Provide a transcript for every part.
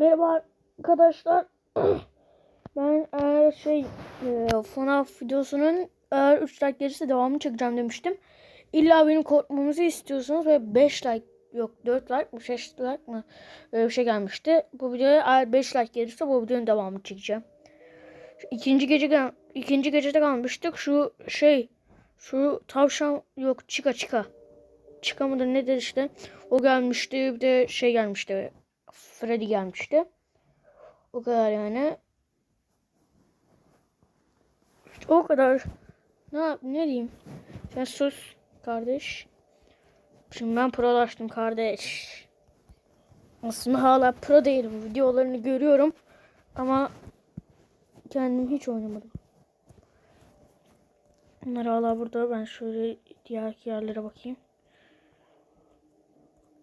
Merhaba arkadaşlar. ben eğer şey e, FNAF videosunun eğer 3 like gelirse devamını çekeceğim demiştim. İlla benim korkmamızı istiyorsunuz ve 5 like yok 4 like mı 5 like mı öyle bir şey gelmişti. Bu videoya eğer 5 like gelirse bu videonun devamını çekeceğim. İkinci gece ikinci gecede kalmıştık. Şu şey şu tavşan yok çıka çıka. Çıka mıdır nedir işte. O gelmişti bir de şey gelmişti. Freddy gelmişti. O kadar yani. İşte o kadar. Ne ne diyeyim? Sen sus kardeş. Şimdi ben prolaştım kardeş. Aslında hala pro değilim. Videolarını görüyorum. Ama kendim hiç oynamadım. Bunlar hala burada. Ben şöyle diğer yerlere bakayım.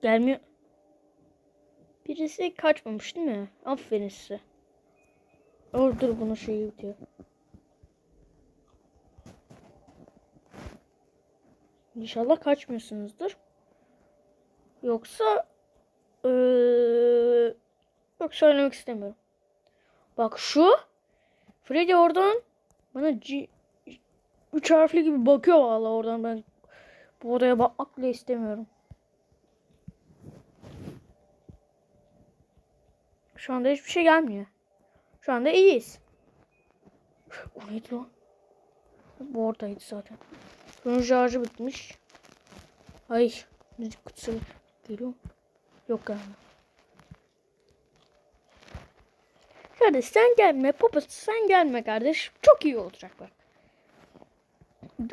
Gelmiyor. Birisi kaçmamış değil mi? Aferin size. Ordur bunu şeyi bitiyor. İnşallah kaçmıyorsunuzdur. Yoksa ee, yok söylemek istemiyorum. Bak şu Freddy oradan bana G, üç harfli gibi bakıyor vallahi oradan ben bu odaya bakmak bile istemiyorum. Şu anda hiçbir şey gelmiyor. Şu anda iyiyiz. O neydi lan? Bu oradaydı zaten. Bunun şarjı bitmiş. Ay. Müzik kutusu geliyor. Yok gelmiyor. Kardeş sen gelme. Papa sen gelme kardeş. Çok iyi olacak bak.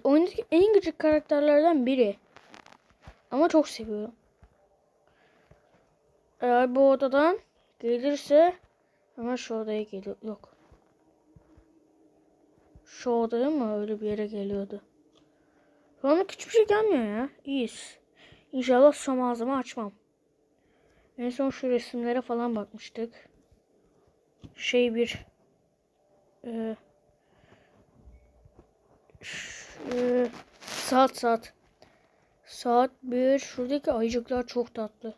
Oyundaki en gıcık karakterlerden biri. Ama çok seviyorum. Eğer bu odadan gelirse ama şu odaya geliyor. Yok. Şu odaya mı öyle bir yere geliyordu? Şu anda hiçbir şey gelmiyor ya. İyiyiz. İnşallah son ağzımı açmam. En son şu resimlere falan bakmıştık. Şey bir e, ş- e, saat saat saat bir şuradaki ayıcıklar çok tatlı.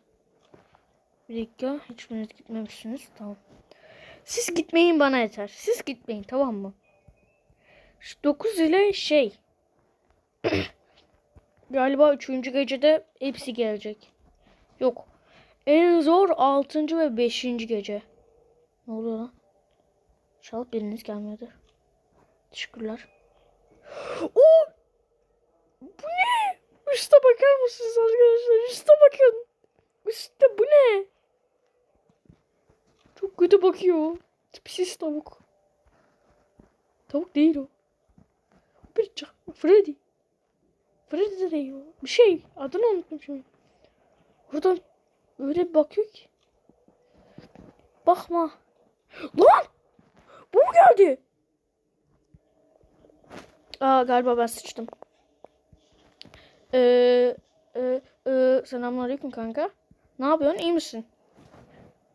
Bir dakika. Hiçbiriniz gitmemişsiniz. Tamam. Siz gitmeyin bana yeter. Siz gitmeyin tamam mı? 9 ile şey. Galiba 3. gecede hepsi gelecek. Yok. En zor 6. ve 5. gece. Ne oluyor lan? İnşallah biriniz gelmedi. Teşekkürler. Oo! Bu ne? Üste bakar mısınız arkadaşlar? Üste bakın. Üstte bu ne? Çok kötü bakıyor. Tipsiz tavuk. Tavuk değil o. Bir. Freddy. Freddy de değil o. Bir şey. Adını unuttum şimdi. Buradan öyle bakıyor ki. Bakma. Lan! Bu mu geldi? Aa galiba ben sıçtım. Ee, e, e, selamünaleyküm kanka. Ne yapıyorsun? İyi misin?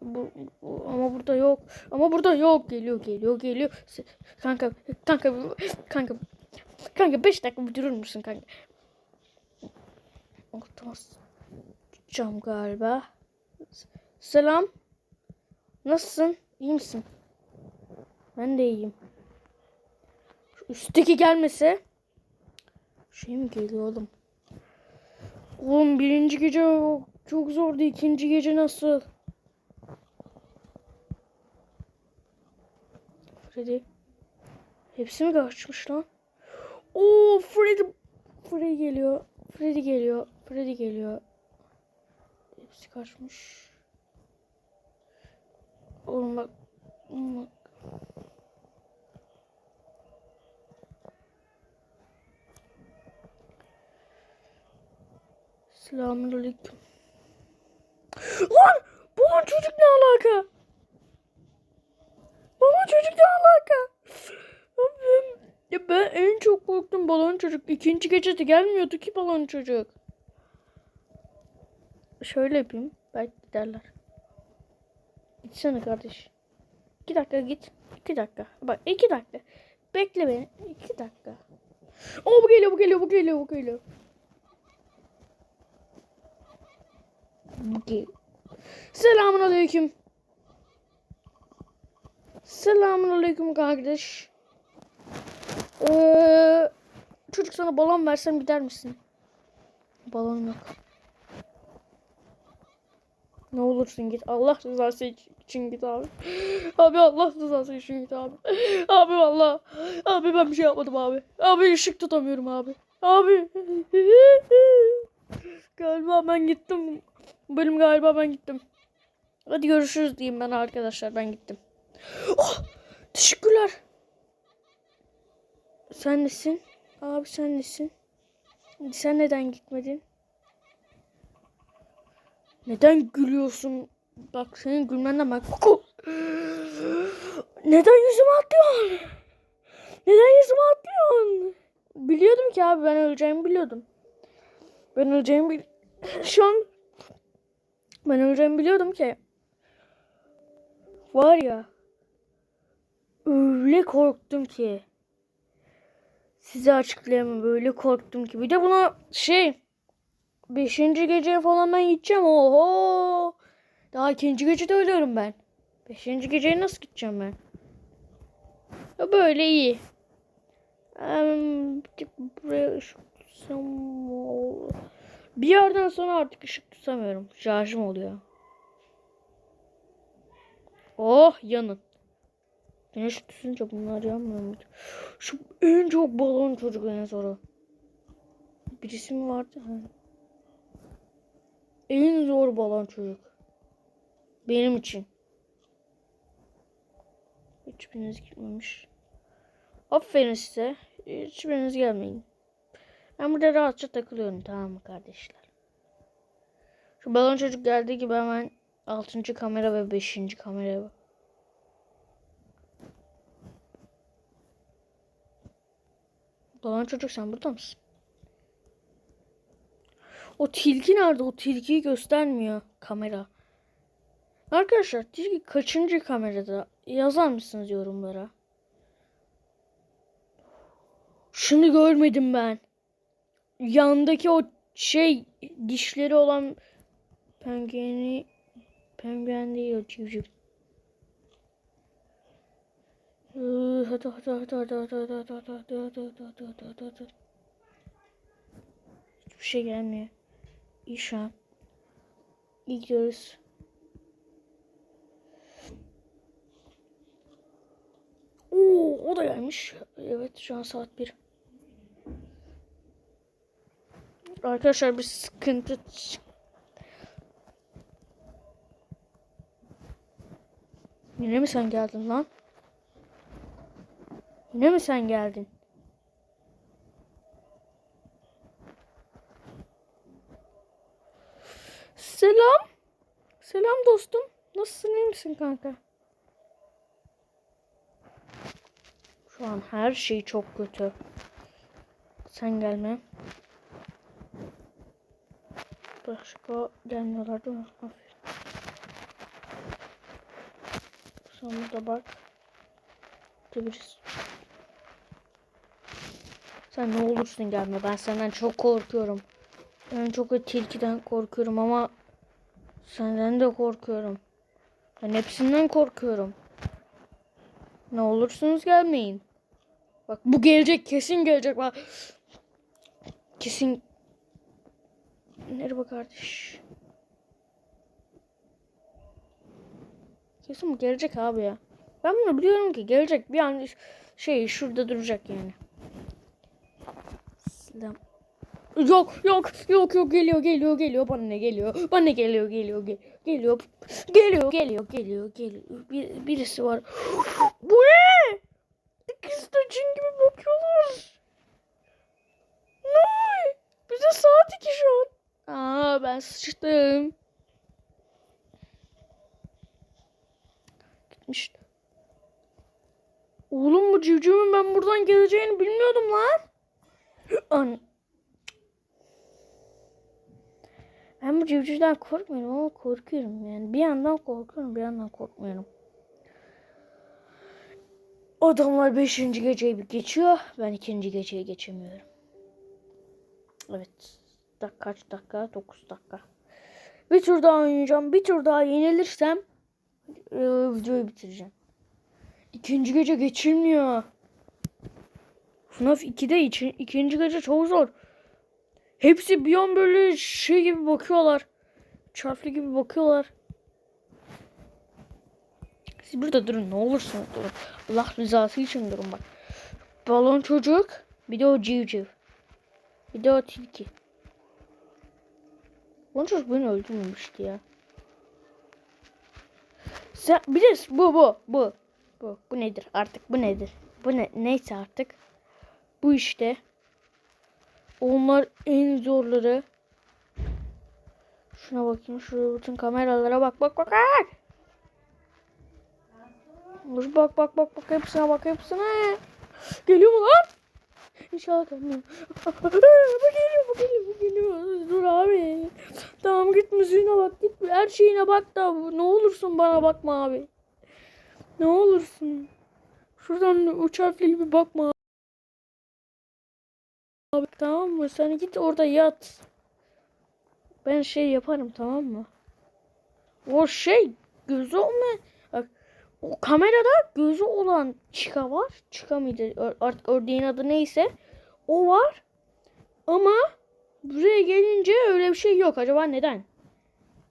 Bu, bu- ama burada yok. Ama burada yok. Geliyor, geliyor, geliyor. Kanka, kanka, kanka, kanka 5 dakika durur musun kanka? Ortama cam galiba. Selam. Nasılsın? İyi misin? Ben de iyiyim. Şu üstteki gelmese. Şey mi geliyor oğlum? Oğlum birinci gece çok zordu. ikinci gece nasıl? Freddy. Hepsi mi kaçmış lan? Oo Freddy. Freddy geliyor. Freddy geliyor. Freddy geliyor. Hepsi kaçmış. Oğlum bak. Oğlum bak. Selamünaleyküm. Lan! Bu çocuk ne alaka? Balon çocuk ne alaka? Abi, Ya ben en çok korktum balon çocuk. İkinci gecede gelmiyordu ki balon çocuk. Şöyle yapayım. Belki giderler. Gitsene kardeş. İki dakika git. İki dakika. Bak iki dakika. Bekle beni. İki dakika. Oo bu geliyor bu geliyor bu geliyor bu geliyor. Geliyor. Selamun aleyküm. Selamünaleyküm kardeş. Ee, çocuk sana balon versem gider misin? Balon yok. Ne olursun git. Allah rızası için git abi. Abi Allah rızası için git abi. Abi valla. Abi ben bir şey yapmadım abi. Abi ışık tutamıyorum abi. Abi. galiba ben gittim. Benim galiba ben gittim. Hadi görüşürüz diyeyim ben arkadaşlar. Ben gittim. Oh! Teşekkürler. Sen nesin? Abi sen nesin? Sen neden gitmedin? Neden gülüyorsun? Bak senin gülmenden koku. Neden yüzüme atlıyorsun? Neden yüzüme atlıyorsun? Biliyordum ki abi ben öleceğimi biliyordum. Ben öleceğimi bil... Şu an ben öleceğimi biliyordum ki. Var ya. Öyle korktum ki. Size açıklayamam. Böyle korktum ki. Bir de buna şey Beşinci geceye falan ben gideceğim. Oho. Daha ikinci gecede ölüyorum ben. Beşinci geceye nasıl gideceğim ben? Ya böyle iyi. Bir yerden sonra artık ışık tutamıyorum. Şarjım oluyor. Oh yanın. Güneş tutunca bunlar yanmıyor mu? Şu en çok balon çocuk en sonra. Birisi mi vardı? Ha. En zor balon çocuk. Benim için. Hiçbiriniz gitmemiş. Aferin size. Hiçbiriniz gelmeyin. Ben burada rahatça takılıyorum tamam mı kardeşler? Şu balon çocuk geldiği gibi hemen 6. kamera ve 5. kameraya bak. Balon çocuk sen burada mısın? O tilki nerede? O tilkiyi göstermiyor kamera. Arkadaşlar tilki kaçıncı kamerada? Yazar mısınız yorumlara? Şunu görmedim ben. Yandaki o şey dişleri olan pengueni penguen değil o civciv. Hadi. Hiçbir şey gelmiyor. İyi şu an. Gidiyoruz. Oo, o da gelmiş. Evet şu an saat 1. Arkadaşlar bir sıkıntı Yine mi sen geldin lan? Yine mi sen geldin? Selam. Selam dostum. Nasılsın iyi misin kanka? Şu an her şey çok kötü. Sen gelme. Başka gelmiyorlar değil mi? Aferin. Sen burada bak. Gidebiliriz. Sen ne olursun gelme. Ben senden çok korkuyorum. Ben çok o tilkiden korkuyorum ama senden de korkuyorum. Ben hepsinden korkuyorum. Ne olursunuz gelmeyin. Bak bu gelecek kesin gelecek bak. Kesin. Merhaba kardeş. Kesin bu gelecek abi ya. Ben bunu biliyorum ki gelecek bir an şey şurada duracak yani. Selam. Yok yok yok yok geliyor geliyor geliyor bana ne geliyor? Bana ne geliyor geliyor geliyor geliyor geliyor geliyor geliyor geliyor. Bir, birisi var. Bu ne? İkisi de cin gibi bakıyorlar. Ne? Bize saat iki şu an. Aa ben sıçtım. Gitmiş. Oğlum bu civcivin ben buradan geleceğini bilmiyordum lan An Ben bu civcivden korkmuyorum ama korkuyorum yani. Bir yandan korkuyorum bir yandan korkmuyorum. Adamlar 5. geceyi geçiyor. Ben 2. geceyi geçemiyorum. Evet. Dak kaç dakika? 9 dakika. Bir tur daha oynayacağım. Bir tur daha yenilirsem e, videoyu bitireceğim. İkinci gece geçilmiyor. FNAF 2'de için ikinci gece çok zor. Hepsi bir an böyle şey gibi bakıyorlar. Çarplı gibi bakıyorlar. Siz burada durun ne olursunuz durun. Allah rızası için durun bak. Balon çocuk. Bir de o civciv. Bir de o tilki. Balon çocuk beni öldürmemişti ya. Sen bilirsin bu bu bu. Bu bu nedir artık bu nedir? Bu ne neyse artık. Bu işte. Onlar en zorları. Şuna bakayım şu bütün kameralara bak bak bak. bak. Dur bak bak bak bak hepsine bak hepsine. Geliyor mu lan? İnşallah gelmiyor. bu geliyor bu geliyor bu geliyor. Dur abi. Tamam git müziğine bak git her şeyine bak da ne olursun bana bakma abi. Ne olursun. Şuradan harfli gibi bakma tamam mı? Sen git orada yat. Ben şey yaparım tamam mı? O şey gözü olmayan bak o kamerada gözü olan çıka var. Çıka mıydı? Artık ördeğin adı neyse. O var. Ama buraya gelince öyle bir şey yok. Acaba neden?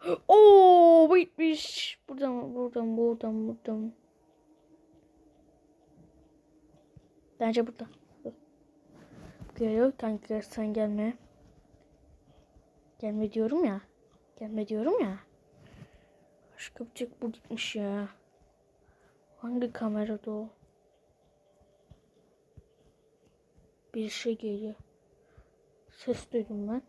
Oo bitmiş. Buradan buradan buradan buradan. Bence burada. Geliyor kanka sen gelme. Gelme diyorum ya. Gelme diyorum ya. Başka bir tek bu gitmiş ya. Hangi kamerada o? Bir şey geliyor. Ses duydum ben.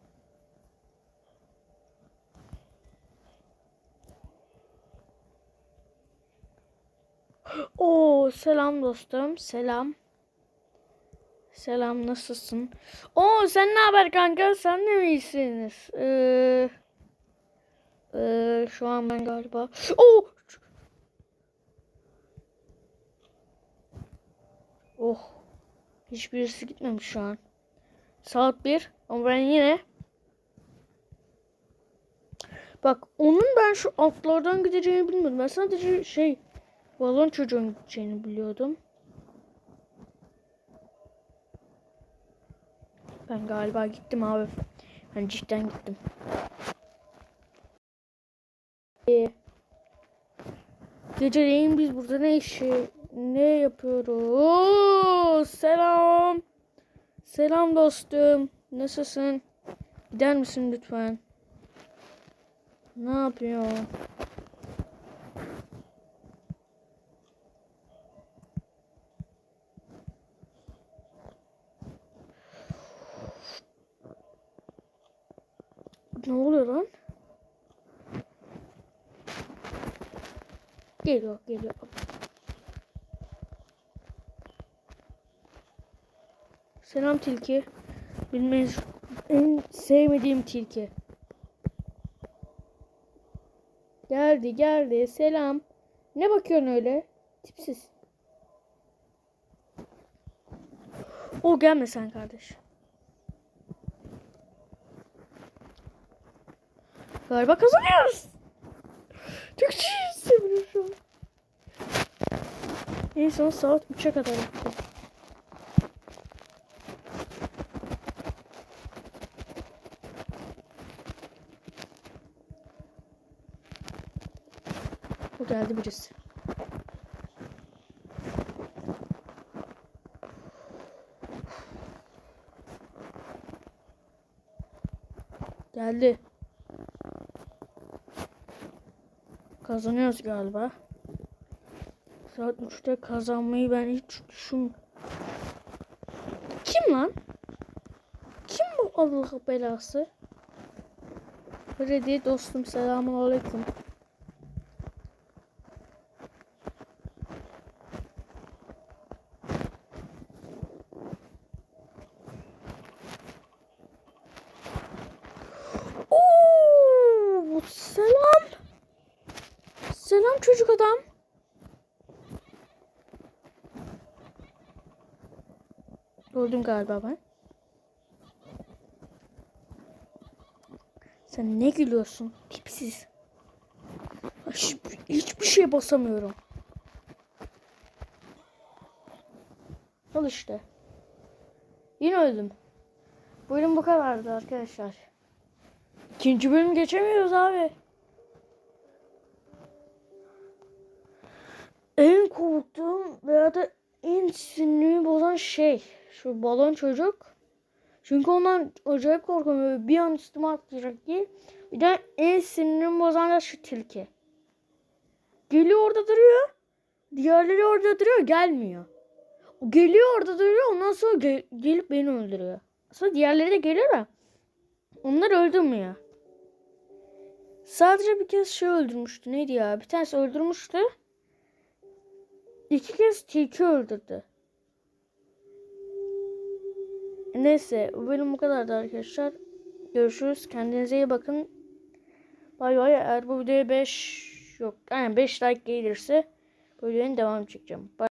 Oo selam dostum. Selam. Selam nasılsın? Oo sen ne haber kanka? Sen de iyisiniz? Ee, ee, şu an ben galiba. Oo! Oh. Hiçbirisi gitmemiş şu an. Saat 1 ama ben yine Bak onun ben şu altlardan gideceğini bilmiyordum. Ben sadece şey balon çocuğun gideceğini biliyordum. Ben galiba gittim abi. Ben cidden gittim. Ee, geceleyin biz burada ne işi ne yapıyoruz? Selam. Selam dostum. Nasılsın? Gider misin lütfen? Ne yapıyor? Ne oluyor lan? Geliyor, geliyor. Selam tilki. Bilmeyiz en sevmediğim tilki. Geldi, geldi. Selam. Ne bakıyorsun öyle? Tipsiz. O gelme sen kardeş. Galiba kazanıyoruz. Çok hissediyorum şu an. Son saat 3'e kadar yapacağız. Bu geldi birisi. Geldi. Kazanıyoruz galiba. Saat 3'te kazanmayı ben hiç düşün. Kim lan? Kim bu Allah belası? Freddy dostum selamun aleyküm. Oo, selam. Selam çocuk adam. Gördüm galiba ben. Sen ne gülüyorsun? Tipsiz. Hiç, hiçbir şey basamıyorum. Al işte. Yine öldüm. Bölüm bu kadardı arkadaşlar. İkinci bölüm geçemiyoruz abi. En korktuğum veya da en sinirimi bozan şey şu balon çocuk. Çünkü ondan acayip korkuyorum. Bir an üstüme atlayacak diye. Bir de en sinirimi bozan da şu tilki. Geliyor orada duruyor. Diğerleri orada duruyor gelmiyor. O geliyor orada duruyor ondan sonra gel- gelip beni öldürüyor. Sonra diğerleri de geliyor da onlar öldürmüyor. Sadece bir kez şey öldürmüştü. Neydi ya? Bir tanesi öldürmüştü. İki kez tilki öldürdü. Neyse bu bölüm bu kadardı arkadaşlar. Görüşürüz. Kendinize iyi bakın. Bay bay. Eğer bu videoya 5 yok. Yani 5 like gelirse bu videonun devamı çekeceğim. Bay